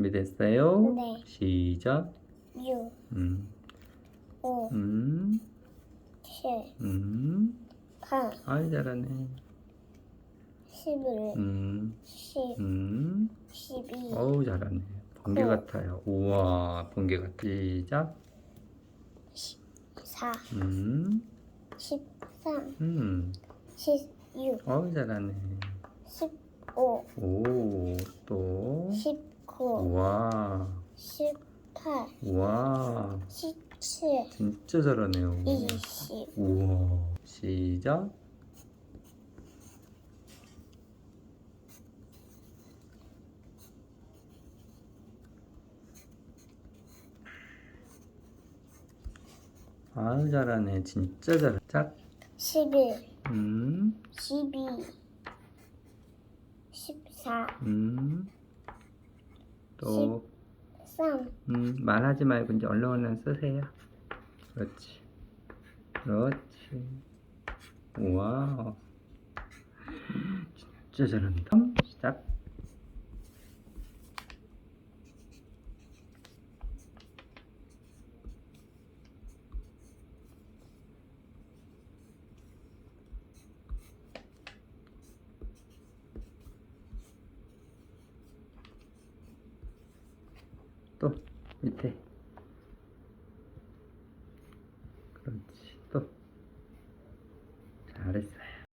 준비됐어요? 네. 시작. 6, 음, 5, 음, 7, 음. 8, 아이 잘하네. 11, 음, 10, 음. 12, 어우 잘하네. 번개 어. 같아요. 우와, 번개 같아. 시작. 4, 음, 13, 음. 16, 어우 잘하네. 15, 오, 또. 19, 우와, 18, 우와. 17, 진짜 잘하네요. 20, 우와. 시작. 아유 잘하네. 진짜 잘해. 짝. 11, 음, 12, 14, 음. 또, 13, 음, 말하지 말고 이제 얼른 얼른 쓰세요. 그렇지. 그렇지. 우와. 진짜 잘한다. 시작. 또 밑에. 그렇지. 또.